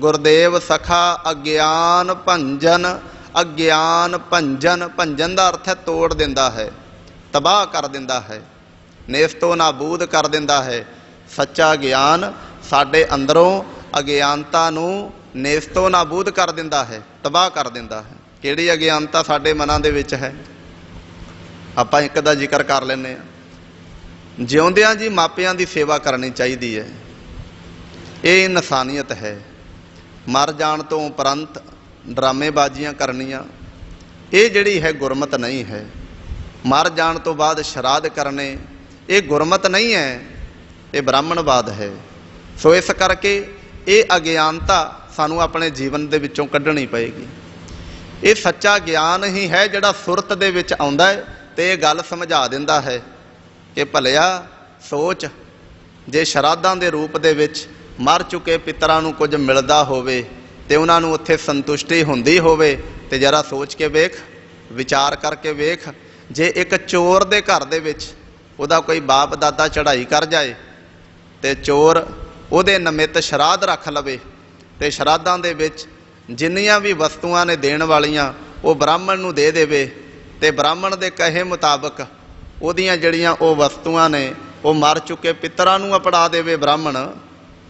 ਗੁਰਦੇਵ ਸਖਾ ਅਗਿਆਨ ਭੰਜਨ ਅਗਿਆਨ ਭੰਜਨ ਭੰਜਨ ਦਾ ਅਰਥ ਹੈ ਤੋੜ ਦਿੰਦਾ ਹੈ, ਤਬਾਹ ਕਰ ਦਿੰਦਾ ਹੈ ਨੇਸਤੋ ਨਾਬੂਦ ਕਰ ਦਿੰਦਾ ਹੈ। ਸੱਚਾ ਗਿਆਨ ਸਾਡੇ ਅੰਦਰੋਂ ਅਗਿਆਨਤਾ ਨੂੰ ਨੇਸਤੋ ਨਾਬੂਦ ਕਰ ਦਿੰਦਾ ਹੈ, ਤਬਾਹ ਕਰ ਦਿੰਦਾ ਹੈ। ਕਿਹੜੀ ਅਗਿਆਨਤਾ ਸਾਡੇ ਮਨਾਂ ਦੇ ਵਿੱਚ ਹੈ? ਆਪਾਂ ਇੱਕ ਦਾ ਜ਼ਿਕਰ ਕਰ ਲੈਂਦੇ ਆ ਜਿਉਂਦਿਆਂ ਜੀ ਮਾਪਿਆਂ ਦੀ ਸੇਵਾ ਕਰਨੀ ਚਾਹੀਦੀ ਹੈ। ਇਹ ਇਨਸਾਨੀਅਤ ਹੈ। ਮਰ ਜਾਣ ਤੋਂ ਉਪਰੰਤ ਡਰਾਮੇਬਾਜ਼ੀਆਂ ਕਰਨੀਆਂ। ਇਹ ਜਿਹੜੀ ਹੈ ਗੁਰਮਤ ਨਹੀਂ ਹੈ। ਮਰ ਜਾਣ ਤੋਂ ਬਾਅਦ ਸ਼ਰਾਧ ਕਰਨੇ, ਇਹ ਗੁਰਮਤ ਨਹੀਂ ਹੈ, ਇਹ ਬ੍ਰਾਹਮਣਵਾਦ ਹੈ। ਸੋ ਇਸ ਕਰਕੇ ਇਹ ਅਗਿਆਨਤਾ ਸਾਨੂੰ ਆਪਣੇ ਜੀਵਨ ਦੇ ਵਿੱਚੋਂ ਕੱਢਣੀ ਪਏਗੀ। ਇਹ ਸੱਚਾ ਗਿਆਨ ਹੀ ਹੈ ਜਿਹੜਾ ਸੁਰਤ ਦੇ ਵਿੱਚ ਆਉਂਦਾ ਹੈ ਤੇ ਇਹ ਗੱਲ ਸਮਝਾ ਦਿੰਦਾ ਹੈ ਕਿ ਭਲਿਆ ਸੋਚ, ਜੇ ਸ਼ਰਾਧਾਂ ਦੇ ਰੂਪ ਦੇ ਵਿੱਚ ਮਰ ਚੁੱਕੇ ਪਿਤਰਾਂ ਨੂੰ ਕੁਝ ਮਿਲਦਾ ਹੋਵੇ ਤੇ ਉਹਨਾਂ ਨੂੰ ਉੱਥੇ ਸੰਤੁਸ਼ਟੀ ਹੁੰਦੀ ਹੋਵੇ, ਤੇ ਜਰਾ ਸੋਚ ਕੇ ਵੇਖ, ਵਿਚਾਰ ਕਰਕੇ ਵੇਖ, ਜੇ ਇੱਕ ਚੋਰ ਦੇ ਘਰ ਦੇ ਵਿੱਚ ਉਹਦਾ ਕੋਈ ਬਾਪ ਦਾਦਾ ਚੜ੍ਹਾਈ ਕਰ ਜਾਏ, ਤੇ ਚੋਰ ਉਹਦੇ ਨਮਿਤ ਸ਼ਰਾਧ ਰੱਖ ਲਵੇ, ਤੇ ਸ਼ਰਾਧਾਂ ਦੇ ਵਿੱਚ ਜਿੰਨੀਆਂ ਵੀ ਵਸਤੂਆਂ ਨੇ ਦੇਣ ਵਾਲੀਆਂ ਉਹ ਬ੍ਰਾਹਮਣ ਨੂੰ ਦੇ ਦੇਵੇ, ਤੇ ਬ੍ਰਾਹਮਣ ਦੇ ਕਹੇ ਮੁਤਾਬਕ ਉਹਦੀਆਂ ਜਿਹੜੀਆਂ ਉਹ ਵਸਤੂਆਂ ਨੇ ਉਹ ਮਰ ਚੁੱਕੇ ਪਿਤਰਾਂ ਨੂੰ ਅਪੜਾ ਦੇਵੇ ਬ੍ਰਾਹਮਣ।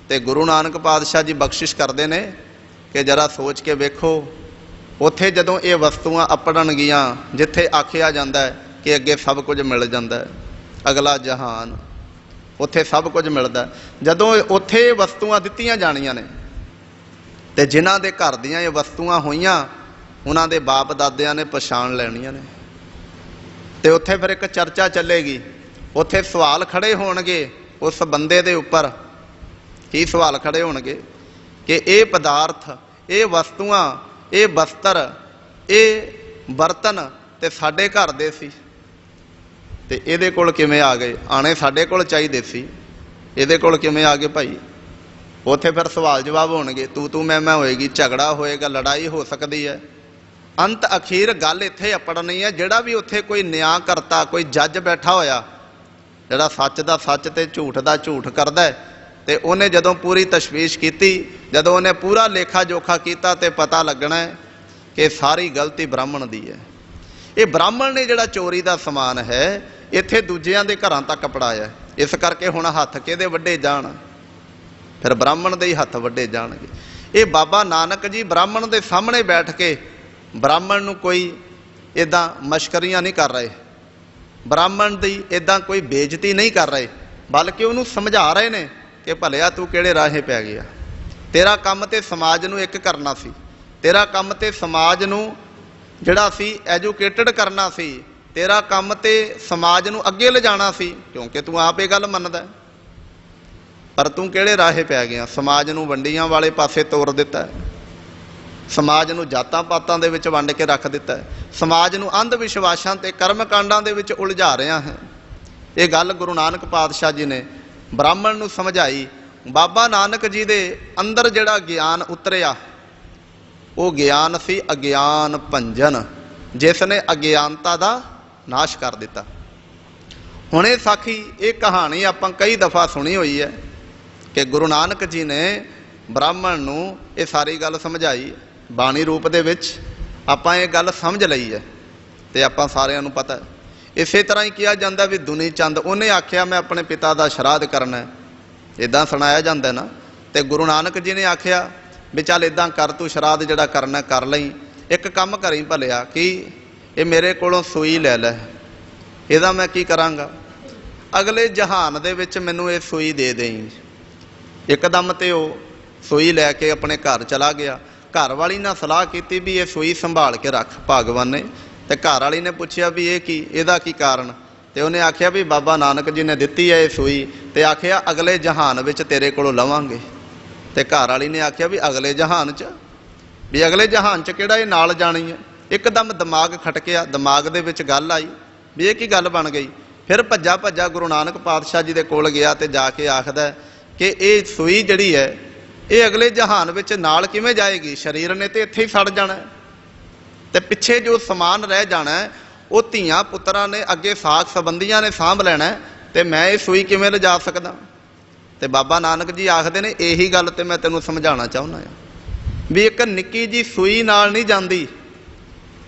ਤੇ ਗੁਰੂ ਨਾਨਕ ਪਾਤਸ਼ਾਹ ਜੀ ਬਖਸ਼ਿਸ਼ ਕਰਦੇ ਨੇ ਕਿ ਜਰਾ ਸੋਚ ਕੇ ਵੇਖੋ, ਉੱਥੇ ਜਦੋਂ ਇਹ ਵਸਤੂਆਂ ਅਪੜਨਗੀਆਂ ਜਿੱਥੇ ਆਖਿਆ ਜਾਂਦਾ ਹੈ ਕਿ ਅੱਗੇ ਸਭ ਕੁਝ ਮਿਲ ਜਾਂਦਾ ਹੈ, ਅਗਲਾ ਜਹਾਨ, ਉੱਥੇ ਸਭ ਕੁਝ ਮਿਲਦਾ ਜਦੋਂ ਉੱਥੇ ਇਹ ਵਸਤੂਆਂ ਦਿੱਤੀਆਂ ਜਾਣੀਆਂ ਨੇ, ਤੇ ਜਿਨ੍ਹਾਂ ਦੇ ਘਰ ਦੀਆਂ ਇਹ ਵਸਤੂਆਂ ਹੋਈਆਂ, ਉਹਨਾਂ ਦੇ ਬਾਪ ਦਾਦਿਆਂ ਨੇ ਪਛਾਣ ਲੈਣੀਆਂ ਨੇ। ਤੇ ਉੱਥੇ ਫਿਰ ਇੱਕ ਚਰਚਾ ਚੱਲੇਗੀ, ਉੱਥੇ ਸਵਾਲ ਖੜੇ ਹੋਣਗੇ ਉਸ ਬੰਦੇ ਦੇ ਉੱਪਰ। ਕੀ ਸਵਾਲ ਖੜੇ ਹੋਣਗੇ? ਕਿ ਇਹ ਪਦਾਰਥ ਇਹ ਵਸਤੂਆਂ ਇਹ ਬਸਤਰ ਇਹ ਬਰਤਨ ਤੇ ਸਾਡੇ ਘਰ ਦੇ ਸੀ। ਤੇ ਇਹਦੇ ਕੋਲ ਕਿਵੇਂ ਆ ਗਏ? ਆਣੇ ਸਾਡੇ ਕੋਲ ਚਾਹੀਦੇ ਸੀ। ਇਹਦੇ ਕੋਲ ਕਿਵੇਂ ਆ ਗਏ ਭਾਈ? ਉੱਥੇ ਫਿਰ ਸਵਾਲ ਜਵਾਬ ਹੋਣਗੇ। ਤੂੰ ਤੂੰ ਮੈਂ ਮੈਂ ਹੋਏਗੀ ਝਗੜਾ ਹੋਏਗਾ ਲੜਾਈ ਹੋ ਸਕਦੀ ਹੈ। ਅੰਤ ਅਖੀਰ ਗੱਲ ਇੱਥੇ ਅਪੜਨੀ ਹੈ ਜਿਹੜਾ ਵੀ ਉੱਥੇ ਕੋਈ ਨਿਆਂ ਕਰਤਾ ਕੋਈ ਜੱਜ ਬੈਠਾ ਹੋਇਆ ਜਿਹੜਾ ਸੱਚ ਦਾ ਸੱਚ ਤੇ ਝੂਠ ਦਾ ਝੂਠ ਕਰਦਾ ਹੈ, ਤੇ ਉਹਨੇ ਜਦੋਂ ਪੂਰੀ ਤਸ਼ਵੀਸ਼ ਕੀਤੀ, ਜਦੋਂ ਉਹਨੇ ਪੂਰਾ ਲੇਖਾ ਜੋਖਾ ਕੀਤਾ ਤੇ ਪਤਾ ਲੱਗਣਾ ਹੈ ਕਿ ਸਾਰੀ ਗਲਤੀ ਬ੍ਰਾਹਮਣ ਦੀ ਹੈ। ਇਹ ਬ੍ਰਾਹਮਣ ਨੇ ਜਿਹੜਾ ਚੋਰੀ ਦਾ ਸਮਾਨ ਹੈ, ਇੱਥੇ ਦੂਜਿਆਂ ਦੇ ਘਰਾਂ ਤੱਕ ਪੜਾਇਆ ਇਸ ਕਰਕੇ ਹੁਣ ਹੱਥ ਕਿਹਦੇ ਵੱਡੇ ਜਾਣ? ਫਿਰ ਬ੍ਰਾਹਮਣ ਦੇ ਹੀ ਹੱਥ ਵੱਡੇ ਜਾਣਗੇ। ਇਹ ਬਾਬਾ ਨਾਨਕ ਜੀ ਬ੍ਰਾਹਮਣ ਦੇ ਸਾਹਮਣੇ ਬੈਠ ਕੇ ਬ੍ਰਾਹਮਣ ਨੂੰ ਕੋਈ ਇਦਾਂ ਮਸ਼ਕਰੀਆਂ ਨਹੀਂ ਕਰ ਰਹੇ। ਬ੍ਰਾਹਮਣ ਦੀ ਇਦਾਂ ਕੋਈ ਬੇਇੱਜ਼ਤੀ ਨਹੀਂ ਕਰ ਰਹੇ, ਬਲਕਿ ਉਹਨੂੰ ਸਮਝਾ ਰਹੇ ਨੇ ਕਿ ਭਲਿਆ ਤੂੰ ਕਿਹੜੇ ਰਾਹੇ ਪੈ ਗਿਆ? ਤੇਰਾ ਕੰਮ ਤੇ ਸਮਾਜ ਨੂੰ ਇੱਕ ਕਰਨਾ ਸੀ। ਤੇਰਾ ਕੰਮ ਤੇ ਸਮਾਜ ਨੂੰ ਜਿਹੜਾ ਸੀ ਐਜੂਕੇਟਡ ਕਰਨਾ ਸੀ। ਤੇਰਾ ਕੰਮ ਤੇ ਸਮਾਜ ਨੂੰ ਅੱਗੇ ਲਿਜਾਣਾ ਸੀ, ਕਿਉਂਕਿ ਤੂੰ ਆਪ ਇਹ ਗੱਲ ਮੰਨਦਾ ਪਰ ਤੂੰ ਕਿਹੜੇ ਰਾਹੇ ਪੈ ਗਿਆ? ਸਮਾਜ ਨੂੰ ਵੰਡੀਆਂ ਵਾਲੇ ਪਾਸੇ ਤੋਰ ਦਿੱਤਾ ਸਮਾਜ ਨੂੰ ਜਾਤਾਂ ਪਾਤਾਂ ਦੇ ਵਿੱਚ ਵੰਡ ਕੇ ਰੱਖ ਦਿੱਤਾ ਸਮਾਜ ਨੂੰ ਅੰਧ ਵਿਸ਼ਵਾਸਾਂ ਤੇ ਕਰਮ ਕਾਂਡਾਂ ਦੇ ਵਿੱਚ ਉਲਝਾ ਰਿਹਾ ਹੈ। ਇਹ ਗੱਲ ਗੁਰੂ ਨਾਨਕ ਪਾਤਸ਼ਾਹ ਜੀ ਨੇ ਬ੍ਰਾਹਮਣ ਨੂੰ ਸਮਝਾਈ, ਬਾਬਾ ਨਾਨਕ ਜੀ ਦੇ ਅੰਦਰ ਜਿਹੜਾ ਗਿਆਨ ਉਤਰਿਆ, ਉਹ ਗਿਆਨ ਸੀ ਅਗਿਆਨ ਭੰਜਨ ਜਿਸ ਨੇ ਅਗਿਆਨਤਾ ਦਾ ਨਾਸ਼ ਕਰ ਦਿੱਤਾ। ਹੁਣ ਇਹ ਸਾਖੀ, ਇਹ ਕਹਾਣੀ ਆਪਾਂ ਕਈ ਦਫਾ ਸੁਣੀ ਹੋਈ ਹੈ ਕਿ ਗੁਰੂ ਨਾਨਕ ਜੀ ਨੇ ਬ੍ਰਾਹਮਣ ਨੂੰ ਇਹ ਸਾਰੀ ਗੱਲ ਸਮਝਾਈ। ਬਾਣੀ ਰੂਪ ਦੇ ਵਿੱਚ ਆਪਾਂ ਇਹ ਗੱਲ ਸਮਝ ਲਈ ਹੈ ਤੇ ਆਪਾਂ ਸਾਰਿਆਂ ਨੂੰ ਪਤਾ ਹੈ। ਇਸੇ ਤਰ੍ਹਾਂ ਹੀ ਕਿਹਾ ਜਾਂਦਾ ਵੀ ਦੁਨੀ ਚੰਦ, ਉਹਨੇ ਆਖਿਆ ਮੈਂ ਆਪਣੇ ਪਿਤਾ ਦਾ ਸ਼ਰਾਧ ਕਰਨਾ। ਹੈ ਇਦਾਂ ਸੁਣਾਇਆ ਜਾਂਦਾ ਨਾ। ਤੇ ਗੁਰੂ ਨਾਨਕ ਜੀ ਨੇ ਆਖਿਆ ਵੀ ਚੱਲ ਇਦਾਂ ਕਰ, ਤੂੰ ਸ਼ਰਾਧ ਜਿਹੜਾ ਕਰਨਾ ਕਰ ਲਈ। ਇੱਕ ਕੰਮ ਕਰੀ ਭਲਿਆ ਕਿ ਇਹ ਮੇਰੇ ਕੋਲੋਂ ਸੂਈ ਲੈ ਲੈ। ਇਹਦਾ ਮੈਂ ਕੀ ਕਰਾਂਗਾ? ਅਗਲੇ ਜਹਾਨ ਦੇ ਵਿੱਚ ਮੈਨੂੰ ਇਹ ਸੂਈ ਦੇ ਦੇਈ। ਇੱਕਦਮ ਤੇ ਉਹ ਸੂਈ ਲੈ ਕੇ ਆਪਣੇ ਘਰ ਚਲਾ ਗਿਆ। ਘਰ ਵਾਲੀ ਨਾਲ ਸਲਾਹ ਕੀਤੀ ਵੀ ਇਹ ਸੂਈ ਸੰਭਾਲ ਕੇ ਰੱਖ, ਭਗਵਾਨ ਨੇ। ਤੇ ਘਰ ਵਾਲੀ ਨੇ ਪੁੱਛਿਆ ਵੀ ਇਹ ਕੀ, ਇਹਦਾ ਕੀ ਕਾਰਨ? ਤੇ ਉਹਨੇ ਆਖਿਆ ਵੀ ਬਾਬਾ ਨਾਨਕ ਜੀ ਨੇ ਦਿੱਤੀ ਹੈ ਇਹ ਸੂਈ। ਤੇ ਆਖਿਆ, ਅਗਲੇ ਜਹਾਨ ਵਿੱਚ ਤੇਰੇ ਕੋਲੋਂ ਲਵਾਂਗੇ। ਤੇ ਘਰ ਵਾਲੀ ਨੇ ਆਖਿਆ ਵੀ ਅਗਲੇ ਜਹਾਨ 'ਚ? ਵੀ ਅਗਲੇ ਜਹਾਨ 'ਚ ਕਿਹੜਾ ਇਹ ਨਾਲ ਜਾਣੀ ਹੈ? ਇੱਕਦਮ ਦਿਮਾਗ ਖਟਕਿਆ, ਦਿਮਾਗ ਦੇ ਵਿੱਚ ਗੱਲ ਆਈ ਵੀ ਇਹ ਕੀ ਗੱਲ ਬਣ ਗਈ? ਫਿਰ ਭੱਜਾ ਭੱਜਾ ਗੁਰੂ ਨਾਨਕ ਪਾਤਸ਼ਾਹ ਜੀ ਦੇ ਕੋਲ ਗਿਆ ਤੇ ਜਾ ਕੇ ਆਖਦਾ ਕਿ ਇਹ ਸੂਈ ਜਿਹੜੀ ਹੈ, ਇਹ ਅਗਲੇ ਜਹਾਨ ਵਿੱਚ ਨਾਲ ਕਿਵੇਂ ਜਾਏਗੀ? ਸਰੀਰ ਨੇ ਤੇ ਇੱਥੇ ਹੀ ਸੜ ਜਾਣਾ। ਤੇ ਪਿੱਛੇ ਜੋ ਸਮਾਨ ਰਹਿ ਜਾਣਾ ਉਹ ਧੀਆਂ ਪੁੱਤਰਾਂ ਨੇ ਅੱਗੇ ਸਾਖ ਸੰਬੰਧੀਆਂ ਨੇ ਸਾਂਭ ਲੈਣਾ ਹੈ, ਤੇ ਮੈਂ ਇਹ ਸੂਈ ਕਿਵੇਂ ਲਿਜਾ ਸਕਦਾ? ਤੇ ਬਾਬਾ ਨਾਨਕ ਜੀ ਆਖਦੇ ਨੇ ਇਹੀ ਗੱਲ ਤੇ ਮੈਂ ਤੈਨੂੰ ਸਮਝਾਉਣਾ ਚਾਹੁੰਦਾ ਆ ਵੀ ਇੱਕ ਨਿੱਕੀ ਜੀ ਸੂਈ ਨਾਲ ਨਹੀਂ ਜਾਂਦੀ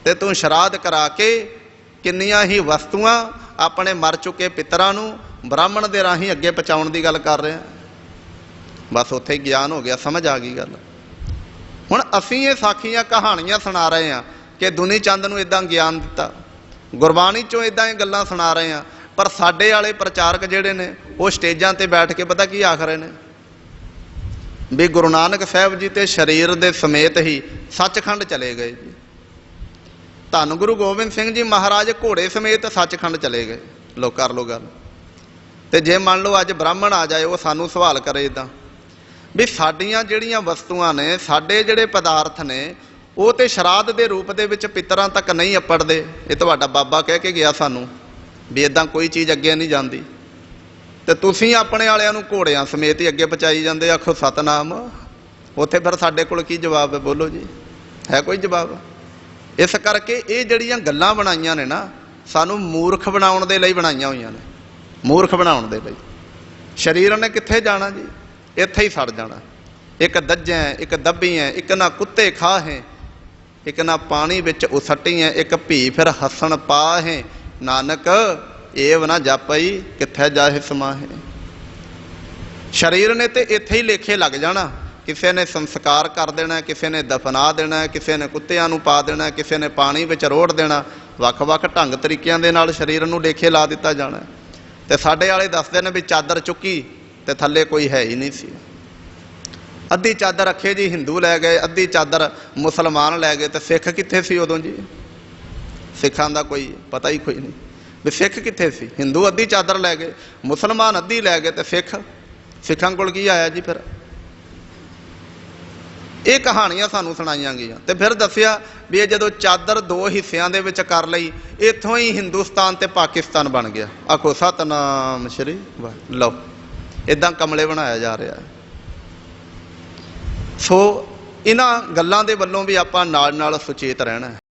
ਤੇ ਤੂੰ ਸ਼ਰਾਧ ਕਰਾ ਕੇ ਕਿੰਨੀਆਂ ਹੀ ਵਸਤੂਆਂ ਆਪਣੇ ਮਰ ਚੁੱਕੇ ਪਿਤਰਾਂ ਨੂੰ ਬ੍ਰਾਹਮਣ ਦੇ ਰਾਹੀਂ ਅੱਗੇ ਪਹੁੰਚਾਉਣ ਦੀ ਗੱਲ ਕਰ ਰਿਹਾ। ਬਸ ਉੱਥੇ ਹੀ ਗਿਆਨ ਹੋ ਗਿਆ ਸਮਝ ਆ ਗਈ ਗੱਲ। ਹੁਣ ਅਸੀਂ ਇਹ ਸਾਖੀਆਂ ਕਹਾਣੀਆਂ ਸੁਣਾ ਰਹੇ ਹਾਂ। ਕਿ ਦੁਨੀ ਚੰਦ ਨੂੰ ਇਦਾਂ ਗਿਆਨ ਦਿੱਤਾ। ਗੁਰਬਾਣੀ ਚੋਂ ਇਦਾਂ ਇਹ ਗੱਲਾਂ ਸੁਣਾ ਰਹੇ ਹਾਂ, ਪਰ ਸਾਡੇ ਵਾਲੇ ਪ੍ਰਚਾਰਕ ਜਿਹੜੇ ਨੇ, ਉਹ ਸਟੇਜਾਂ ਤੇ ਬੈਠ ਕੇ ਪਤਾ ਕੀ ਆਖ ਰਹੇ ਨੇ? ਵੀ ਗੁਰੂ ਨਾਨਕ ਸਾਹਿਬ ਜੀ ਤੇ ਸਰੀਰ ਦੇ ਸਮੇਤ ਹੀ ਸੱਚਖੰਡ ਚਲੇ ਗਏ ਜੀ। ਧੰਨ ਗੁਰੂ ਗੋਬਿੰਦ ਸਿੰਘ ਜੀ ਮਹਾਰਾਜ ਘੋੜੇ ਸਮੇਤ ਸੱਚਖੰਡ ਚਲੇ ਗਏ ਲੋ ਕਰ ਲੋ ਗੱਲ। ਤੇ ਜੇ ਮੰਨ ਲਓ ਅੱਜ ਬ੍ਰਾਹਮਣ ਆ ਜਾਏ, ਉਹ ਸਾਨੂੰ ਸਵਾਲ ਕਰੇ ਇਦਾਂ ਵੀ ਸਾਡੀਆਂ ਜਿਹੜੀਆਂ ਵਸਤੂਆਂ ਨੇ, ਸਾਡੇ ਜਿਹੜੇ ਪਦਾਰਥ ਨੇ ਉਹ ਤੇ ਸ਼ਰਾਧ ਦੇ ਰੂਪ ਦੇ ਵਿੱਚ ਪਿਤਰਾਂ ਤੱਕ ਨਹੀਂ ਅੱਪੜਦੇ। ਇਹ ਤੁਹਾਡਾ ਬਾਬਾ ਕਹਿ ਕੇ ਗਿਆ ਸਾਨੂੰ ਵੀ ਇਦਾਂ ਕੋਈ ਚੀਜ਼ ਅੱਗੇ ਨਹੀਂ ਜਾਂਦੀ। ਤੇ ਤੁਸੀਂ ਆਪਣੇ ਵਾਲਿਆਂ ਨੂੰ ਘੋੜਿਆਂ ਸਮੇਤ ਹੀ ਅੱਗੇ ਪਹੁੰਚਾਈ ਜਾਂਦੇ ਆਖੋ, ਸਤਨਾਮ, ਉੱਥੇ ਫਿਰ ਸਾਡੇ ਕੋਲ ਕੀ ਜਵਾਬ ਹੈ? ਬੋਲੋ ਜੀ। ਹੈ ਕੋਈ ਜਵਾਬ? ਇਸ ਕਰਕੇ ਇਹ ਜਿਹੜੀਆਂ ਗੱਲਾਂ ਬਣਾਈਆਂ ਨੇ ਨਾ, ਸਾਨੂੰ ਮੂਰਖ ਬਣਾਉਣ ਦੇ ਲਈ ਬਣਾਈਆਂ ਹੋਈਆਂ ਨੇ। ਮੂਰਖ ਬਣਾਉਣ ਦੇ ਲਈ। ਸਰੀਰ ਨੇ ਕਿੱਥੇ ਜਾਣਾ ਜੀ? ਇੱਥੇ ਹੀ ਸੜ ਜਾਣਾ। ਇੱਕ ਦੱਜੈ, ਇੱਕ ਦੱਬੀ ਹੈ ਇੱਕ ਨਾ ਕੁੱਤੇ ਖਾ ਹੈ ਇੱਕ ਨਾ ਪਾਣੀ ਵਿੱਚ ਉਸੱਟੀ ਹੈ ਇੱਕ ਭੀ ਫਿਰ ਹੱਸਣ ਪਾਹੇ। ਨਾਨਕ, ਏਵ ਨਾ ਜਾਪਈ, ਕਿੱਥੇ ਜਾਹੇ ਸਮਾਹੇ। ਸਰੀਰ ਨੇ ਤੇ ਇੱਥੇ ਹੀ ਲੇਖੇ ਲੱਗ ਜਾਣਾ। ਕਿਸੇ ਨੇ ਸੰਸਕਾਰ ਕਰ ਦੇਣਾ, ਕਿਸੇ ਨੇ ਦਫਨਾ ਦੇਣਾ, ਕਿਸੇ ਨੇ ਕੁੱਤਿਆਂ ਨੂੰ ਪਾ ਦੇਣਾ, ਕਿਸੇ ਨੇ ਪਾਣੀ ਵਿੱਚ ਰੋੜ ਦੇਣਾ। ਵੱਖ-ਵੱਖ ਢੰਗ ਤਰੀਕਿਆਂ ਦੇ ਨਾਲ ਸਰੀਰ ਨੂੰ ਲੇਖੇ ਲਾ ਦਿੱਤਾ ਜਾਣਾ। ਤੇ ਸਾਡੇ ਵਾਲੇ ਦੱਸਦੇ ਨੇ ਵੀ ਚਾਦਰ ਚੁੱਕੀ ਤੇ ਥੱਲੇ ਕੋਈ ਹੈ ਹੀ ਨਹੀਂ ਸੀ। ਅੱਧੀ ਚਾਦਰ ਰੱਖੇ ਜੀ, ਹਿੰਦੂ ਲੈ ਗਏ, ਅੱਧੀ ਚਾਦਰ ਮੁਸਲਮਾਨ ਲੈ ਗਏ, ਤੇ ਸਿੱਖ ਕਿੱਥੇ ਸੀ ਉਦੋਂ ਜੀ? ਸਿੱਖਾਂ ਦਾ ਕੋਈ ਪਤਾ ਹੀ ਕੋਈ ਨਹੀਂ। ਵੀ ਸਿੱਖ ਕਿੱਥੇ ਸੀ? ਹਿੰਦੂ ਅੱਧੀ ਚਾਦਰ ਲੈ ਗਏ, ਮੁਸਲਮਾਨ ਅੱਧੀ ਲੈ ਗਏ, ਤੇ ਸਿੱਖ? ਸਿੱਖਾਂ ਕੋਲ ਕੀ ਆਇਆ ਜੀ ਫਿਰ? ਇਹ ਕਹਾਣੀਆਂ ਸਾਨੂੰ ਸੁਣਾਈਆਂ ਗਈਆਂ। ਤੇ ਫਿਰ ਦੱਸਿਆ ਵੀ ਇਹ ਜਦੋਂ ਚਾਦਰ ਦੋ ਹਿੱਸਿਆਂ ਦੇ ਵਿੱਚ ਕਰ ਲਈ, ਇੱਥੋਂ ਹੀ ਹਿੰਦੁਸਤਾਨ ਤੇ ਪਾਕਿਸਤਾਨ ਬਣ ਗਿਆ। ਆਖੋ, ਸਤਨਾਮ ਸ਼੍ਰੀ ਵਾਹ, ਲਓ ਇਦਾਂ ਕਮਲੇ ਬਣਾਇਆ ਜਾ ਰਿਹਾ। ਹੈ ਸੋ ਇਹਨਾਂ ਗੱਲਾਂ ਦੇ ਵੱਲੋਂ ਵੀ ਆਪਾਂ ਨਾਲ ਨਾਲ ਸੁਚੇਤ ਰਹਿਣਾ